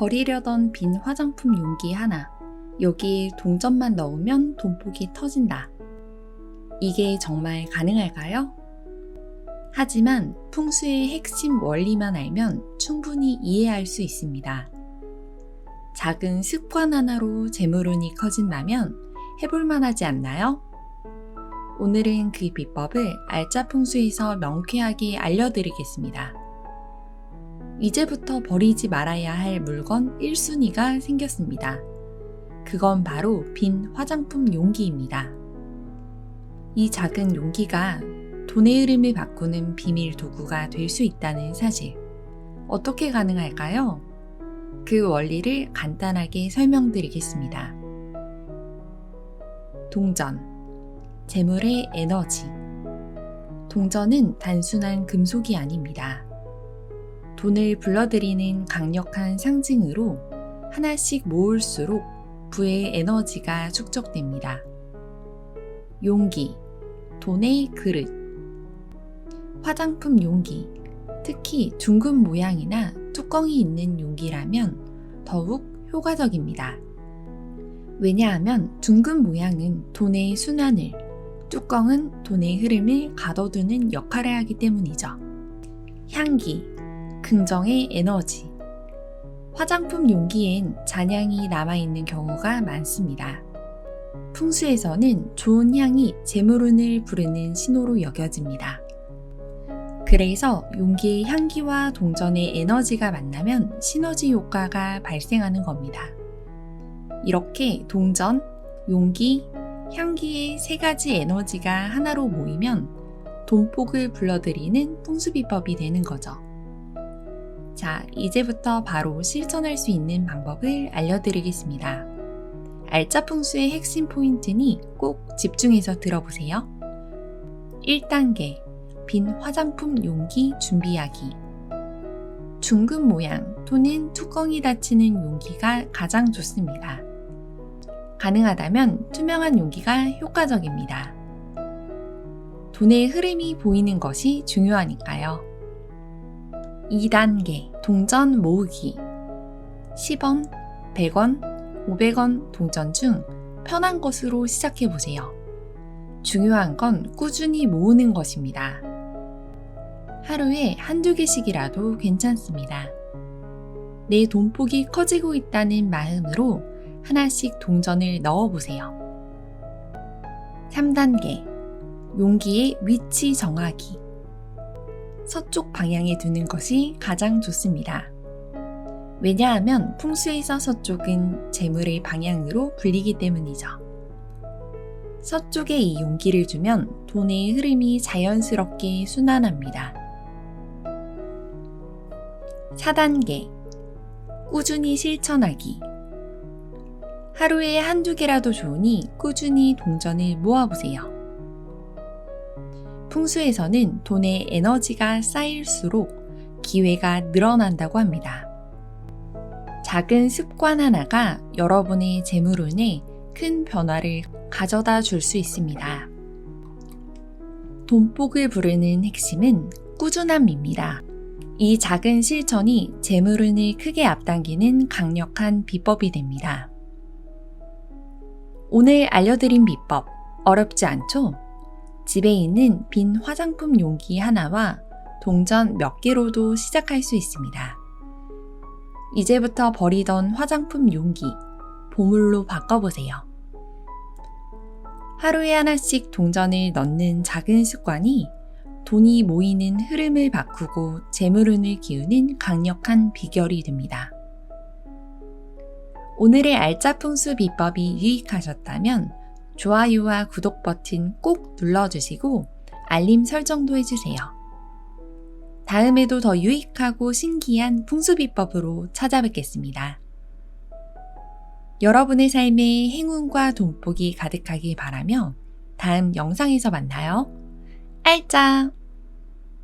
버리려던 빈 화장품 용기 하나. 여기 동전만 넣으면 돈복이 터진다. 이게 정말 가능할까요? 하지만 풍수의 핵심 원리만 알면 충분히 이해할 수 있습니다. 작은 습관 하나로 재물운이 커진다면 해볼만 하지 않나요? 오늘은 그 비법을 알짜 풍수에서 명쾌하게 알려드리겠습니다. 이제부터 버리지 말아야 할 물건 1순위가 생겼습니다. 그건 바로 빈 화장품 용기입니다. 이 작은 용기가 돈의 흐름을 바꾸는 비밀 도구가 될 수 있다는 사실. 어떻게 가능할까요? 그 원리를 간단하게 설명드리겠습니다. 동전. 재물의 에너지. 동전은 단순한 금속이 아닙니다. 돈을 불러들이는 강력한 상징으로 하나씩 모을수록 부의 에너지가 축적됩니다. 용기, 돈의 그릇, 화장품 용기, 특히 둥근 모양이나 뚜껑이 있는 용기라면 더욱 효과적입니다. 왜냐하면 둥근 모양은 돈의 순환을, 뚜껑은 돈의 흐름을 가둬두는 역할을 하기 때문이죠. 향기, 긍정의 에너지. 화장품 용기엔 잔향이 남아있는 경우가 많습니다. 풍수에서는 좋은 향이 재물운을 부르는 신호로 여겨집니다. 그래서 용기의 향기와 동전의 에너지가 만나면 시너지 효과가 발생하는 겁니다. 이렇게 동전, 용기, 향기의 세 가지 에너지가 하나로 모이면 돈복을 불러들이는 풍수비법이 되는 거죠. 자, 이제부터 바로 실천할 수 있는 방법을 알려드리겠습니다. 알짜풍수의 핵심 포인트니 꼭 집중해서 들어보세요. 1단계, 빈 화장품 용기 준비하기. 둥근 모양 또는 뚜껑이 닫히는 용기가 가장 좋습니다. 가능하다면 투명한 용기가 효과적입니다. 돈의 흐름이 보이는 것이 중요하니까요. 2단계 동전 모으기 10원, 100원, 500원 동전 중 편한 것으로 시작해 보세요. 중요한 건 꾸준히 모으는 것입니다. 하루에 한두 개씩이라도 괜찮습니다. 내 돈폭이 커지고 있다는 마음으로 하나씩 동전을 넣어 보세요. 3단계 용기의 위치 정하기 서쪽 방향에 두는 것이 가장 좋습니다. 왜냐하면 풍수에서 서쪽은 재물의 방향으로 불리기 때문이죠. 서쪽에 이 용기를 주면 돈의 흐름이 자연스럽게 순환합니다. 4단계 꾸준히 실천하기 하루에 한두 개라도 좋으니 꾸준히 동전을 모아보세요. 풍수에서는 돈의 에너지가 쌓일수록 기회가 늘어난다고 합니다. 작은 습관 하나가 여러분의 재물운에 큰 변화를 가져다 줄 수 있습니다. 돈복을 부르는 핵심은 꾸준함입니다. 이 작은 실천이 재물운을 크게 앞당기는 강력한 비법이 됩니다. 오늘 알려드린 비법 어렵지 않죠? 집에 있는 빈 화장품 용기 하나와 동전 몇 개로도 시작할 수 있습니다. 이제부터 버리던 화장품 용기, 보물로 바꿔보세요. 하루에 하나씩 동전을 넣는 작은 습관이 돈이 모이는 흐름을 바꾸고 재물운을 기우는 강력한 비결이 됩니다. 오늘의 알짜풍수 비법이 유익하셨다면 좋아요와 구독 버튼 꼭 눌러주시고 알림 설정도 해주세요. 다음에도 더 유익하고 신기한 풍수 비법으로 찾아뵙겠습니다. 여러분의 삶에 행운과 돈복이 가득하길 바라며 다음 영상에서 만나요. 알짜!